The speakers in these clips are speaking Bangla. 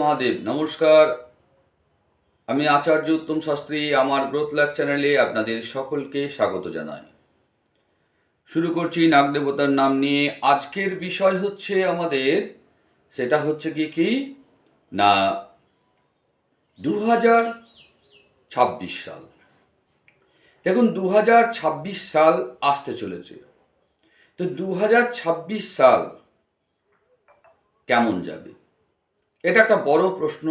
মহাদেব, নমস্কার। আমি আচার্য উত্তম শাস্ত্রী, আমার গ্রোথ লাক চ্যানেলে আপনাদের সকলকে স্বাগত জানাই। শুরু করছি নাগদেবতার নাম নিয়ে। আজকের বিষয় হচ্ছে আমাদের, সেটা হচ্ছে কি কি? না দু ছাব্বিশ সাল। দেখুন দু ছাব্বিশ সাল আসতে চলেছে। তো দু ছাব্বিশ সাল কেমন যাবে? এটা একটা বড় প্রশ্ন।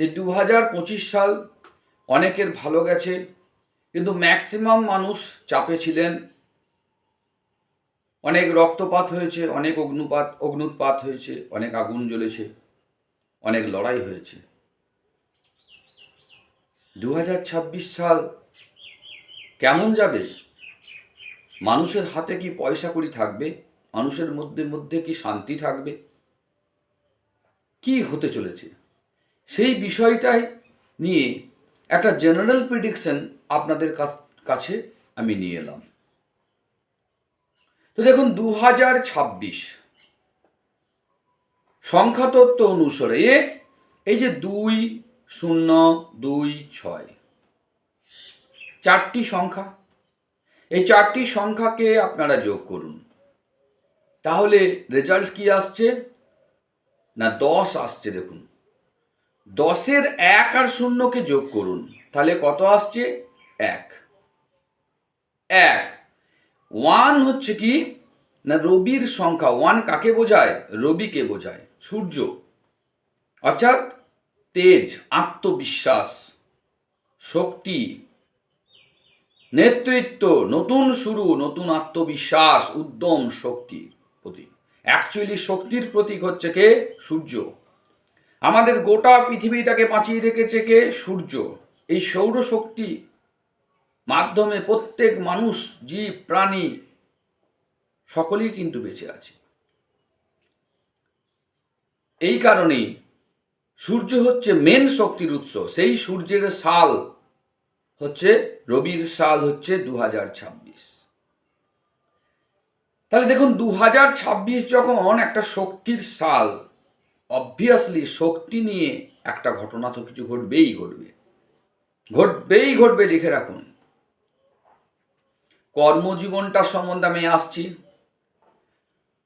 যে দু হাজার পঁচিশ সাল অনেকের ভালো গেছে, কিন্তু ম্যাক্সিমাম মানুষ চাপে ছিলেন। অনেক রক্তপাত হয়েছে, অনেক অগ্নুপাত, অগ্নুৎপাত হয়েছে, অনেক আগুন জ্বলেছে, অনেক লড়াই হয়েছে। দু হাজার ছাব্বিশ সাল কেমন যাবে? মানুষের হাতে কি পয়সা কড়ি থাকবে? মানুষের মধ্যে মধ্যে কি শান্তি থাকবে? কি হতে চলেছে? সেই বিষয়টাই নিয়ে একটা জেনারেল প্রিডিকশন আপনাদের কাছ- আমি নিয়ে এলাম। তো দেখুন দু হাজার ছাব্বিশ সংখ্যাতত্ত্ব অনুসারে এই যে দুই শূন্য দুই ছয়, চারটি সংখ্যা। এই চারটি সংখ্যাকে আপনারা যোগ করুন। তাহলে রেজাল্ট কি আসছে? না দশ আসছে দেখুন। দশের এক আর শূন্যকে যোগ করুন, তাহলে কত আসছে? এক। এক। ওয়ান হচ্ছে কি? না রবির সংখ্যা, ওয়ান কাকে বোঝায়? রবিকে বোঝায়, সূর্য। অর্থাৎ তেজ, আত্মবিশ্বাস, শক্তি, নেতৃত্ব, নতুন শুরু, নতুন আত্মবিশ্বাস, উদ্যম শক্তির প্রতীক। অ্যাকচুয়ালি শক্তির প্রতীক হচ্ছে কে? সূর্য। আমাদের গোটা পৃথিবীটাকে বাঁচিয়ে রেখেছে কে? সূর্য। এই সৌরশক্তি মাধ্যমে প্রত্যেক মানুষ, জীব, প্রাণী সকলেই কিন্তু বেঁচে আছে। এই কারণেই সূর্য হচ্ছে মেন শক্তির উৎস। সেই সূর্যের সাল হচ্ছে, রবির সাল হচ্ছে দু হাজার ছাব্বিশ। তাহলে দেখুন দু হাজার ছাব্বিশ যখন একটা শক্তির সাল অবভিয়াসলি শক্তি নিয়ে একটা ঘটনা তো কিছু ঘটবেই ঘটবে। ঘটবেই ঘটবে, লিখে রাখুন। কর্মজীবনটার সম্বন্ধে আমি আসছি।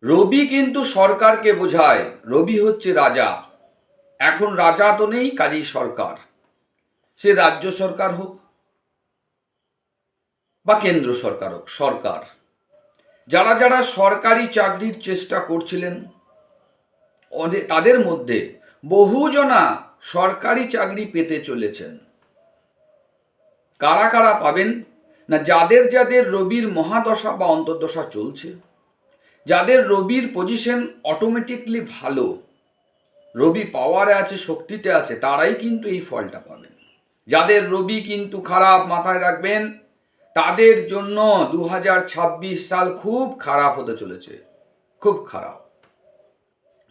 রবি কিন্তু সরকারকে বোঝায়, রবি হচ্ছে রাজা। এখন রাজা তো নেই, কাজেই সরকার। সে রাজ্য সরকার হোক বা কেন্দ্র সরকার হোক, সরকার। যারা যারা সরকারি চাকরির চেষ্টা করছিলেন তাদের মধ্যে বহুজনা সরকারি চাকরি পেতে চলেছেন। কারা কারা পাবেন? না, যাদের যাদের রবির মহাদশা বা অন্তর্দশা চলছে, যাদের রবির পজিশন অটোমেটিকলি ভালো, রবি পাওয়ারে আছে, শক্তিতে আছে, তারাই কিন্তু এই ফলটা পাবেন। যাদের রবি কিন্তু খারাপ মাথায় রাখবেন তাদের জন্য দু হাজার ছাব্বিশ সাল খুব খারাপ হতে চলেছে। খুব খারাপ।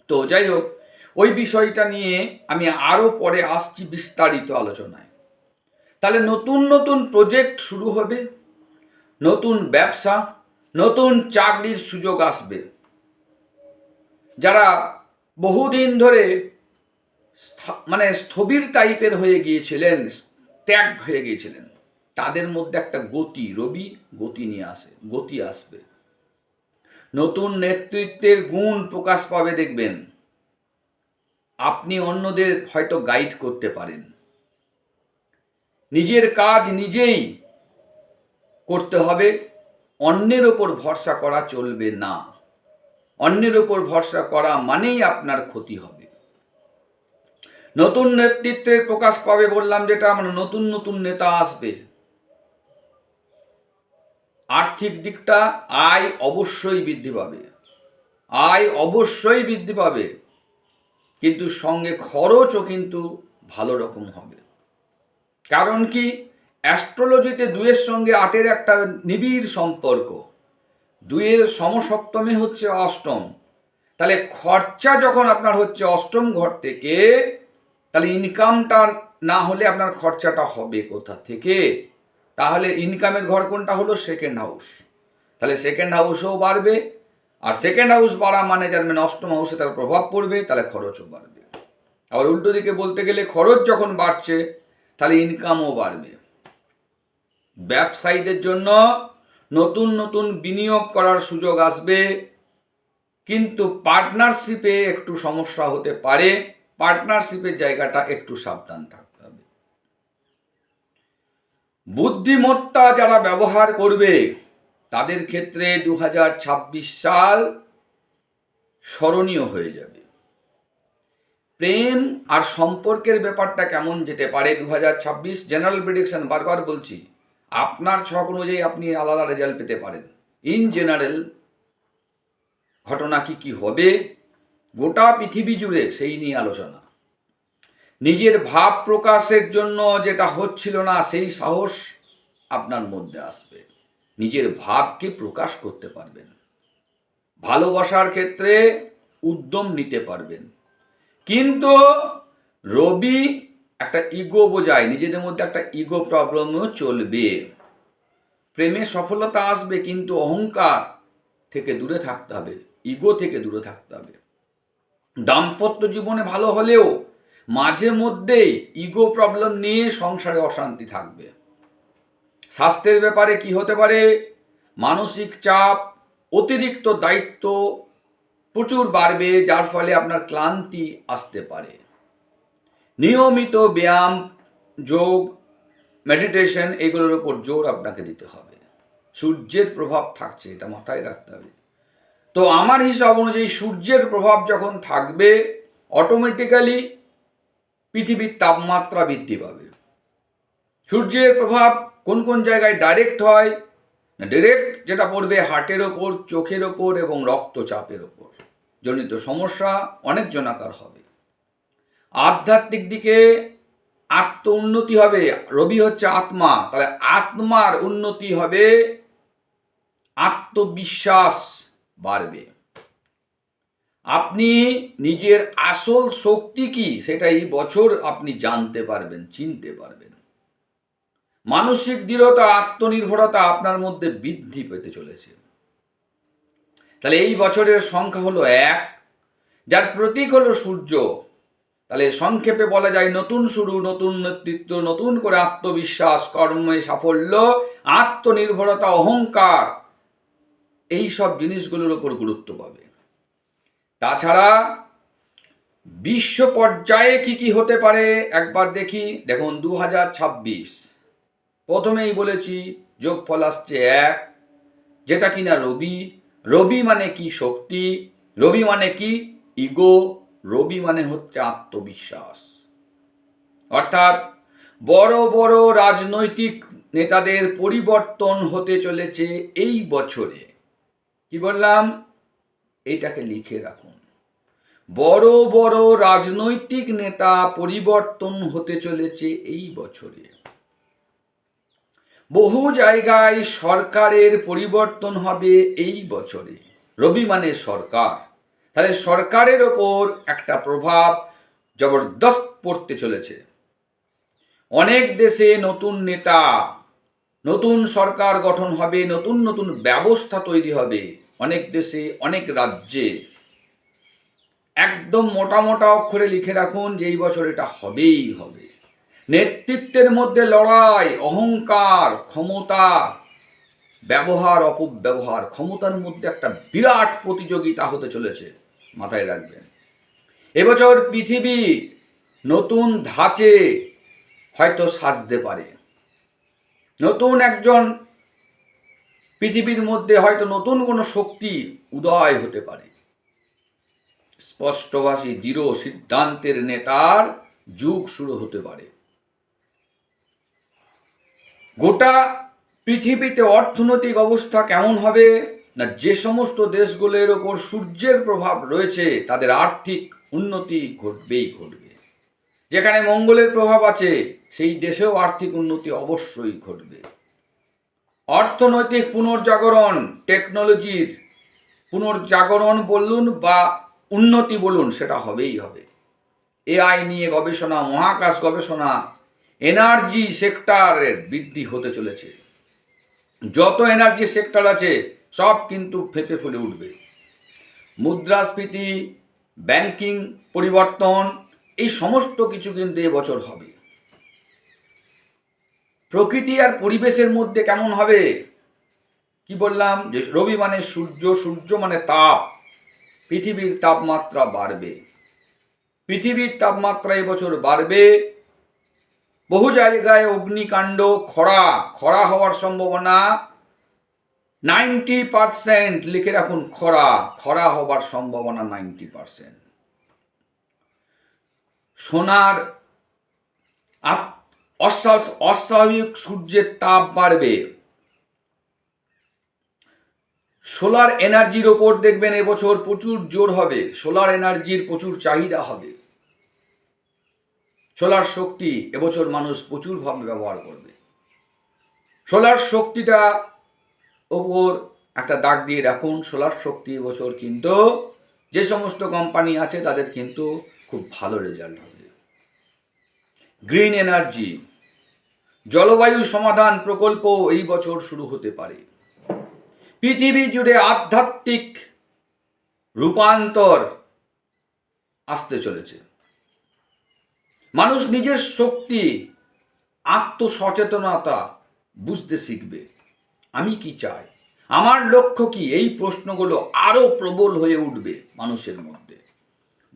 তো যাই হোক, ওই বিষয়টা নিয়ে আমি আরও পরে আসছি বিস্তারিত আলোচনায়। তাহলে নতুন নতুন প্রজেক্ট শুরু হবে, নতুন ব্যবসা, নতুন চাকরির সুযোগ আসবে। যারা বহুদিন ধরে মানে স্থবির টাইপের হয়ে গিয়েছিলেন, ত্যাগ হয়ে গিয়েছিলেন তাদের মধ্যে একটা গতি, রবি গতি নিয়ে আসে, গতি আসবে। নতুন নেতৃত্বের গুণ প্রকাশ পাবে দেখবেন। আপনি অন্যদের হয়তো গাইড করতে পারেন। নিজের কাজ নিজেই করতে হবে, অন্যের ওপর ভরসা করা চলবে না। অন্যের ওপর ভরসা করা মানেই আপনার ক্ষতি হবে। নতুন নেতৃত্বের প্রকাশ পাবে বললাম যেটা মানে নতুন নতুন নেতা আসবে। আর্থিক দিকটা আয় অবশ্যই বৃদ্ধি পাবে। আয় অবশ্যই বৃদ্ধি পাবে। কিন্তু সঙ্গে খরচও কিন্তু ভালো রকম হবে। কারণ কি? অ্যাস্ট্রোলজিতে দুয়ের সঙ্গে আটের একটা নিবিড় সম্পর্ক। দুয়ের সমসপ্তমে হচ্ছে অষ্টম। তাহলে খরচা যখন আপনার হচ্ছে অষ্টম ঘর থেকে, তাহলে ইনকামটা না হলে আপনার খরচাটা হবে কোথা থেকে? তাহলে ইনকামের ঘর কোনটা হলো? সেকেন্ড হাউস তাহলে সেকেন্ড হাউসও বাড়বে, আর সেকেন্ড হাউস বাড়া মানে জানবেন অষ্টম হাউসে তার প্রভাব পড়বে, তাহলে খরচও বাড়বে। আবার উল্টো দিকে বলতে গেলে খরচ যখন বাড়ছে, তাহলে ইনকামও বাড়বে। ব্যবসায়ীদের জন্য নতুন নতুন বিনিয়োগ করার সুযোগ আসবে, কিন্তু পার্টনারশিপে একটু সমস্যা হতে পারে পার্টনারশিপের জায়গাটা একটু সাবধান থাকতে হবে বুদ্ধিমত্তা যারা ব্যবহার করবে, তাদের ক্ষেত্রে দু হাজার ছাব্বিশ সাল স্মরণীয় হয়ে যাবে। প্রেম আর সম্পর্কের ব্যাপারটা কেমন যেতে পারে? দু হাজার ছাব্বিশ জেনারেল প্রিডিকশন বারবার বলছি, আপনার ছক অনুযায়ী আপনি আলাদা রেজাল্ট পেতে পারেন। ইন জেনারেল ঘটনা কি কি হবে? গোটা পৃথিবী জুড়ে সেই নিয়ে আলোচনা। নিজের ভাব প্রকাশের জন্য যেটা হচ্ছিল না, সেই সাহস আপনার মধ্যে আসবে। নিজের ভাবকে প্রকাশ করতে পারবেন। ভালোবাসার ক্ষেত্রে উদ্যম নিতে পারবেন। কিন্তু রবি একটা ইগো বোঝায়, নিজেদের মধ্যে একটা ইগো প্রবলেমও চলবে। প্রেমে সফলতা আসবে, কিন্তু অহংকার থেকে দূরে থাকতে হবে, ইগো থেকে দূরে থাকতে হবে। দাম্পত্য জীবনে ভালো হলেও মাঝে মধ্যে ইগো প্রবলেম নিয়ে সংসারে অশান্তি থাকবে। স্বাস্থ্যের ব্যাপারে কি হতে পারে? মানসিক চাপ, অতিরিক্ত দায়িত্ব প্রচুর বাড়বে, যার ফলে আপনার ক্লান্তি আসতে পারে। নিয়মিত ব্যায়াম, যোগ মেডিটেশন এগুলোর উপর জোর আপনাকে দিতে হবে। সূর্যের প্রভাব থাকছে, এটা মাথায় রাখতে হবে। তো আমার হিসাব অনুযায়ী সূর্যের প্রভাব যখন থাকবে অটোমেটিক্যালি পৃথিবীর তাপমাত্রা বৃদ্ধি পাবে। সূর্যের প্রভাব কোন কোন জায়গায় ডাইরেক্ট হয়? ডিরেক্ট যেটা পড়বে হার্টের ওপর, চোখের ওপর এবং রক্তচাপের ওপর। জনিত সমস্যা অনেক জনাকার হবে। আধ্যাত্মিক দিকে আত্ম উন্নতি হবে, রবি হচ্ছে আত্মা। তাহলে আত্মার উন্নতি হবে, আত্মবিশ্বাস বাড়বে। আপনি নিজের আসল শক্তি কি সেটা এই বছর আপনি জানতে পারবেন, চিনতে পারবেন। মানসিক দৃঢ়তা, আত্মনির্ভরতা আপনার মধ্যে বৃদ্ধি পেতে চলেছে। তাহলে এই বছরের সংখ্যা হলো এক, যার প্রতীক হলো সূর্য। তাহলে সংক্ষেপে বলা যায়, নতুন শুরু, নতুন নেতৃত্ব, নতুন করে আত্মবিশ্বাস, কর্মে, সাফল্য, আত্মনির্ভরতা, অহংকার, এই সব জিনিসগুলোর উপর গুরুত্ব পাবে। তাছাড়া বিশ্ব পর্যায়ে কি কি হতে পারে একবার দেখি। দেখুন দু হাজার ছাব্বিশ। প্রথমেই বলেছি, যোগফল আসছে এক। যেটা কিনা রবি। রবি মানে কি শক্তি? রবি মানে কি ইগো? রবি মানে হচ্ছে আত্মবিশ্বাস। অর্থাৎ বড় বড় রাজনৈতিক নেতাদের পরিবর্তন হতে চলেছে এই বছরে। কি বললাম? এইটাকে লিখে রাখুন। বড় বড় রাজনৈতিক নেতা পরিবর্তন হতে চলেছে এই বছরে। বহু জায়গায় সরকারের পরিবর্তন হবে এই বছরে। রবি মানে সরকার। তাহলে সরকারের ওপর একটা প্রভাব জবরদস্ত পড়তে চলেছে। অনেক দেশে নতুন নেতা, নতুন সরকার গঠন হবে, নতুন নতুন ব্যবস্থা তৈরি হবে। অনেক দেশে, অনেক রাজ্যে একদম মোটা মোটা অক্ষরে লিখে রাখুন যে এই বছর এটা হবেই হবে। নেতৃত্বের মধ্যে লড়াই, অহংকার, ক্ষমতা, ব্যবহার, অপব্যবহার, ক্ষমতার মধ্যে একটা বিরাট প্রতিযোগিতা হতে চলেছে মাথায় রাখবেন। এবছর পৃথিবী নতুন ধাঁচে হয়তো সাজতে পারে। নতুন একজন পৃথিবীর মধ্যে হয়তো নতুন কোনো শক্তি উদয় হতে পারে। স্পষ্টভাষী, দৃঢ় সিদ্ধান্তের নেতার যুগ শুরু হতে পারে। গোটা পৃথিবীতে অর্থনৈতিক অবস্থা কেমন হবে না যে সমস্ত দেশগুলোর ওপর সূর্যের প্রভাব রয়েছে, তাদের আর্থিক উন্নতি ঘটবেই ঘটবে। যেখানে মঙ্গলের প্রভাব আছে, সেই দেশেও আর্থিক উন্নতি অবশ্যই ঘটবে। অর্থনৈতিক পুনর্জাগরণ টেকনোলজির পুনর্জাগরণ বলুন বা উন্নতি বলুন, সেটা হবেই হবে। এআই নিয়ে গবেষণা, মহাকাশ গবেষণা, এনার্জি সেক্টরের বৃদ্ধি হতে চলেছে। যত এনার্জি সেক্টর আছে, সব কিন্তু ফেপে ফুলে উঠবে। মুদ্রাস্ফীতি, ব্যাংকিং পরিবর্তন, এই সমস্ত কিছু কিন্তু এবছর হবে। প্রকৃতি আর পরিবেশের মধ্যে কেমন হবে? কি বললাম? যে রবি মানে সূর্য সূর্য মানে তাপ। পৃথিবীর তাপমাত্রা বাড়বে। পৃথিবীর তাপমাত্রা এবছর বাড়বে। বহু জায়গায় অগ্নিকাণ্ড খরা। খরা হওয়ার সম্ভাবনা নাইনটি পারসেন্ট। লিখে রাখুন খরা। খরা হবার সম্ভাবনা নাইনটি পারসেন্ট। সোনার অস্বা- অস্বাভাবিক সূর্যের তাপ বাড়বে। সোলার এনার্জির ওপর দেখবেন এবছর প্রচুর জোর হবে। সোলার এনার্জির প্রচুর চাহিদা হবে। সোলার শক্তি এবছর মানুষ প্রচুরভাবে ব্যবহার করবে। সোলার শক্তিটা ওপর একটা দাগ দিয়ে রাখুন। সোলার শক্তি এবছর কিন্তু যে সমস্ত কোম্পানি আছে তাদের কিন্তু খুব ভালো রেজাল্ট হবে। গ্রিন এনার্জি, জলবায়ু সমাধান প্রকল্প এই বছর শুরু হতে পারে। পৃথিবী জুড়ে আধ্যাত্মিক রূপান্তর আসতে চলেছে। মানুষ নিজের শক্তি, আত্মসচেতনতা বুঝতে শিখবে। আমি কি চাই? আমার লক্ষ্য কি? এই প্রশ্নগুলো আরও প্রবল হয়ে উঠবে মানুষের মধ্যে।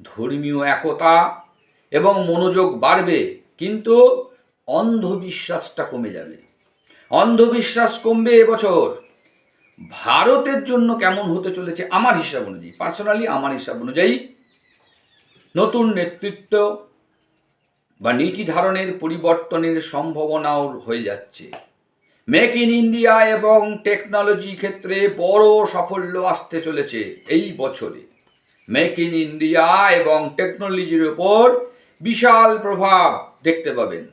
ধর্মীয় একতা এবং মনোযোগ বাড়বে। কিন্তু অন্ধবিশ্বাসটা কমে যাবে। অন্ধবিশ্বাস কমবে এবছর। ভারতের জন্য কেমন হতে চলেছে আমার হিসাব অনুযায়ী পার্সোনালি আমার হিসাব অনুযায়ী, নতুন নেতৃত্ব বা নীতি ধারণের পরিবর্তনের সম্ভাবনাও হয়ে যাচ্ছে। মেক ইন ইন্ডিয়া এবং টেকনোলজি ক্ষেত্রে বড় সাফল্য আসতে চলেছে এই বছরে। মেক ইন ইন্ডিয়া এবং টেকনোলজির ওপর বিশাল প্রভাব। দেখতে পাবেন।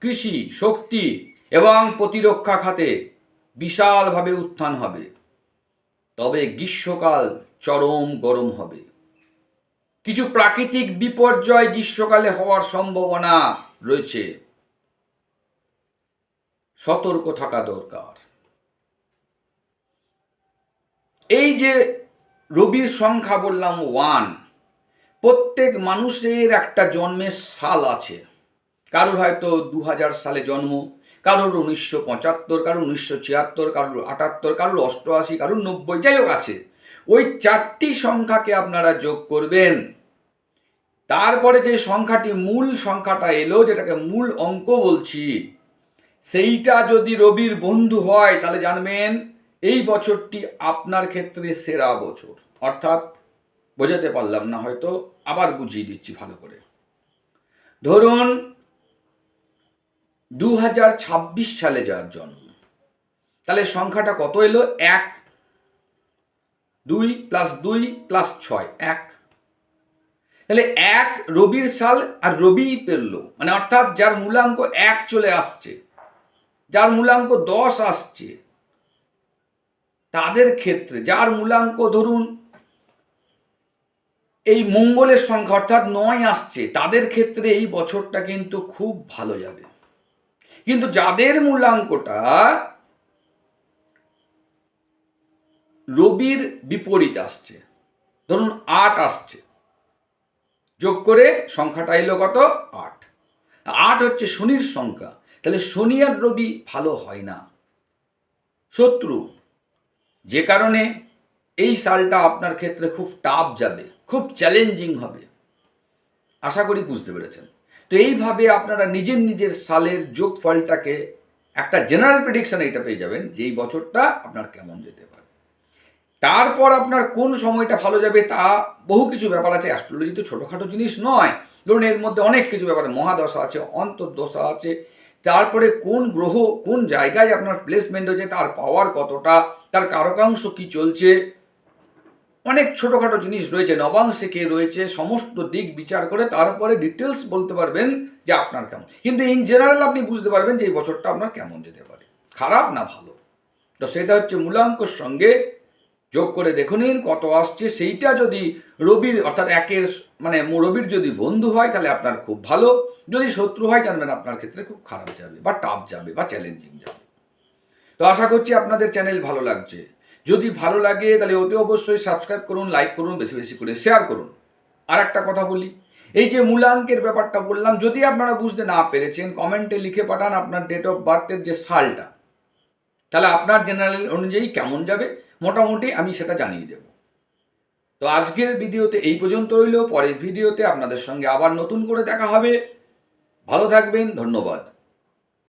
কৃষি, শক্তি এবং প্রতিরক্ষা খাতে বিশালভাবে উত্থান হবে। তবে গ্রীষ্মকাল চরম গরম হবে। কিছু প্রাকৃতিক বিপর্যয় গ্রীষ্মকালে হওয়ার সম্ভাবনা রয়েছে। সতর্ক থাকা দরকার। এই যে রবির সংখ্যা বললাম ওয়ান প্রত্যেক মানুষের একটা জন্মের সাল আছে। কারোর হয়তো দু হাজার সালে জন্ম, কারোর উনিশশো পঁচাত্তর, কারোর উনিশশো ছিয়াত্তর, কারোর আটাত্তর, কারোর অষ্টআশি, কারোর নব্বই, যাই হোক আছে। ওই চারটি সংখ্যাকে আপনারা যোগ করবেন। তারপরে যে সংখ্যাটি, মূল সংখ্যাটা এলো, যেটাকে মূল অঙ্ক বলছি, সেইটা যদি রবির বন্ধু হয়, তাহলে জানবেন এই বছরটি আপনার ক্ষেত্রে সেরা বছর। অর্থাৎ বোঝাতে পারলাম না, হয়তো আবার বুঝিয়ে দিচ্ছি ভালো করে। ধরুন দু হাজার ছাব্বিশ সালে যার জন্ম। তাহলে সংখ্যাটা কত এলো? এক, দুই প্লাস দুই প্লাস ছয়, এক। তাহলে এক রবির সাল আর রবি পেরলো। মানে অর্থাৎ যার মূলাঙ্ক এক চলে আসছে, যার মূলাঙ্ক দশ আসছে, তাদের ক্ষেত্রে যার মূলাঙ্ক ধরুন, এই মঙ্গলের সংখ্যা অর্থাৎ নয় আসছে, তাদের ক্ষেত্রে এই বছরটা কিন্তু খুব ভালো যাবে। কিন্তু যাদের মূলাঙ্কটা রবির বিপরীত আসছে, ধরুন আট আসছে, যোগ করে সংখ্যাটা এলো কত? আট। আট হচ্ছে শনির সংখ্যা, তাহলে শনি আর রবি ভালো হয় না। শত্রু, যে কারণে এই সালটা আপনার ক্ষেত্রে খুব টাফ যাবে, খুব চ্যালেঞ্জিং হবে। আশা করি বুঝতে পেরেছেন। তো এইভাবে আপনারা নিজের নিজের সালের যোগফলটাকে একটা জেনারেল প্রেডিকশান এটা পেয়ে যাবেন যে এই বছরটা আপনার কেমন যেতে পারে। তারপর আপনার কোন সময়টা ভালো যাবে তা বহু কিছু ব্যাপার আছে। অ্যাস্ট্রোলজি তো ছোটোখাটো জিনিস নয়। ধরুন এর মধ্যে অনেক কিছু ব্যাপার মহাদশা আছে, অন্তর্দশা আছে। তারপরে কোন গ্রহ কোন জায়গায় আপনার প্লেসমেন্ট হয়েছে, তার পাওয়ার কতটা, তার কারকাংশ কি চলছে অনেক ছোটোখাটো জিনিস রয়েছে নবাংশে কে রয়েছে, সমস্ত দিক বিচার করে তারপরে ডিটেলস বলতে পারবেন যে আপনার কেমন। কিন্তু ইন জেনারেল আপনি বুঝতে পারবেন যে এই বছরটা আপনার কেমন যেতে পারে, খারাপ না ভালো। তো সেটা হচ্ছে মূলাঙ্কর সঙ্গে যোগ করে দেখুন কত আসছে। সেইটা যদি রবির অর্থাৎ একের মানে রবির যদি বন্ধু হয় তাহলে আপনার খুব ভালো। যদি শত্রু হয় জানবেন আপনার ক্ষেত্রে খুব খারাপ যাবে বা টাফ যাবে বা চ্যালেঞ্জিং যাবে। তো আশা করছি আপনাদের চ্যানেল ভালো লাগছে। যদি ভালো লাগে, তাহলে অতি অবশ্যই সাবস্ক্রাইব করুন লাইক করুন, বেশি বেশি করে শেয়ার করুন। আর একটা কথা বলি, এই যে মূলাঙ্কের ব্যাপারটা বললাম, যদি আপনারা বুঝতে না পেরেছেন কমেন্টে লিখে পাঠান আপনার ডেট অফ বার্থের যে সালটা। তাহলে আপনার জেনারেল অনুযায়ী কেমন যাবে, মোটামুটি আমি সেটা জানিয়ে দেব। তো আজকের ভিডিওতে এই পর্যন্ত রইল, পরের ভিডিওতে আপনাদের সঙ্গে আবার নতুন করে দেখা হবে। ভালো থাকবেন, ধন্যবাদ।